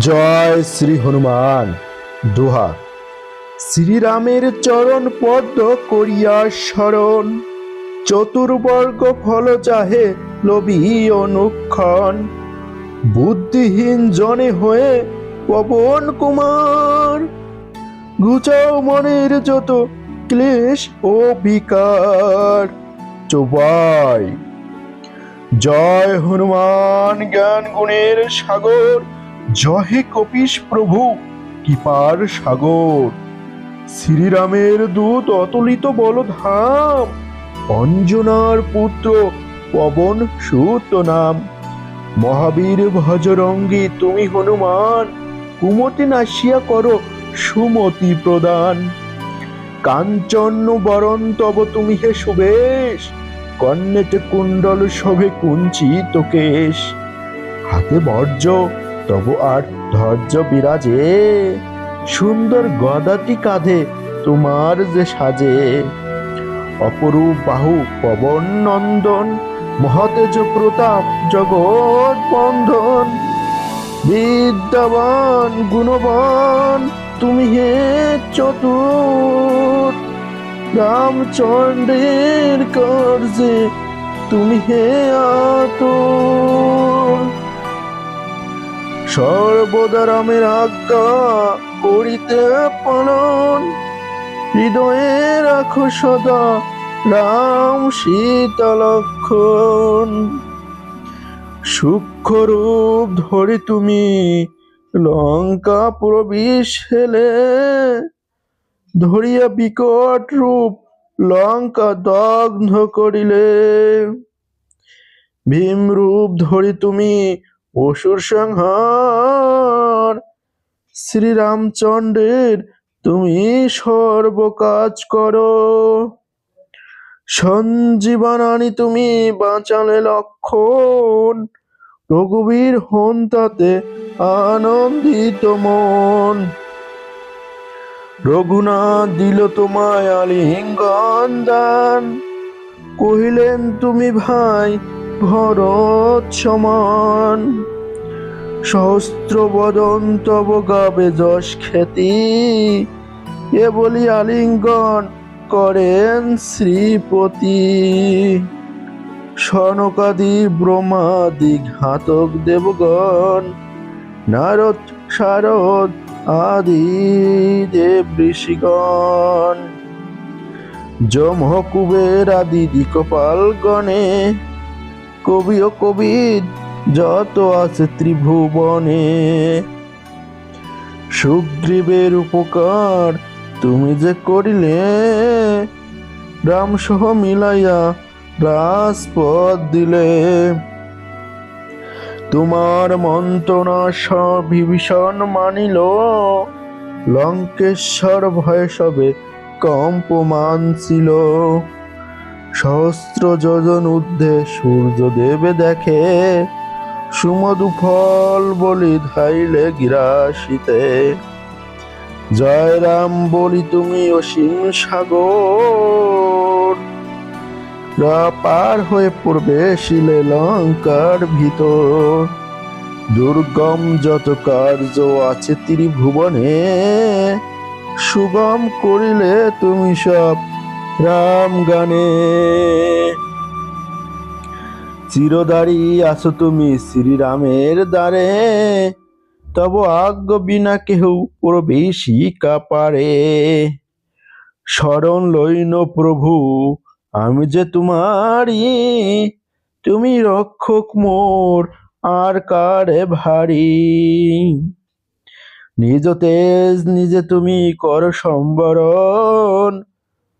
জয় শ্রী হনুমান। দোহা। শ্রীরামের চরণ পদ্ম করিয়া স্মরণ চতুর্বর্গ ফল চাহে লোভী অনুক্ষণ। বুদ্ধিহীন জনে হয়ে পবন কুমার, ঘুচাও মনের যত ক্লেশ ও বিকার। চৌপাই জয় হনুমান জ্ঞান গুণের সাগর জয় হে কপিস প্রভু, কৃপার সাগর। শ্রীরামের দূত অতুলিত বলধাম, অঞ্জনার পুত্র পবন সুত নাম। মহাবীর ভজরঙ্গী, তুমি হনুমান, কুমতি নাশিয়া করো সুমতি প্রদান। কাঞ্চন বরণ, তব তুমি হে সুবেশ কন্যেতে কুণ্ডল শোভে কুঞ্চিত কেশ। হাতে বর্জ্য তব আর ধৈর্য বিরাজে, সুন্দর গদাটি কাঁধে তোমার যে সাজে। অপরূপ বাহু, পবন, নন্দন, মহতেজ প্রতাপ, জগৎ বন্ধন, বিদ্যাবান, গুণবান, তুমি হে চতুর। রামচন্দ্রের কার্যে তুমি হে আতুর। সর্বদা রামের আজ্ঞা করিতে পালন। হৃদয়ে রাখো সদা রাম সীতা লক্ষণ। সূক্ষ্ম রূপ ধরে তুমি লঙ্কা প্রবেশ হেলে ধরিয়া বিকট রূপ লঙ্কা দগ্ধ করিলে। ভীম রূপ ধরি তুমি অসুর সংহার। শ্রীরামচন্দ্রের তুমি সর্ব কাজ করো। সঞ্জীবন আনি তুমি বাঁচালে লক্ষণ। রঘুবীর হন তাতে আনন্দিত মন। রঘুনাথ দিল তোমায় আলিঙ্গন দান। কহিলেন, তুমি ভাই ভরত সমান সহস্র বদন তব গাবে যশ খ্যাতি, এ বলি আলিঙ্গন করেন শ্রীপতি। সনকাদি ব্রহ্মাদি ঘাতক দেবগণ, নারদ, শারদ আদি দেব ঋষিগণ। যম কুবের আদি দিকপাল গণে কবি ও কবিদ যত আছে ত্রিভুবনে। সুগ্রীবের উপকার তুমি যে করিলে রাম সহ মিলাইয়া রাজপথ দিলে। তোমার মন্ত্রণা বিভীষণ মানিল, লঙ্কেশ্বর ভয়ে সবে কম্পমান ছিল। সহস্র যোজন ঊর্ধ্বে সূর্য দেবে দেখে, সুমধু ফল বলি ধাইলে গিরাসিতে জয় রাম বলি, তুমি অসীম সাগর পার হয়ে পড়বে শিলে লঙ্কার ভিতর। দুর্গম যত কার্য আছে ত্রিভুবনে, সুগম করিলে তুমি সব রাম গানে। চিরদারি আছো তুমি শ্রীরামের দ্বারে, তব আজ্ঞ বিনা কেহ প্রবেশিকা পারে শরণ লইন প্রভু, আমি যে তোমারি তুমি রক্ষক মোর, আর কারে ভারী? নিজ তেজ নিজে তুমি কর সম্বরণ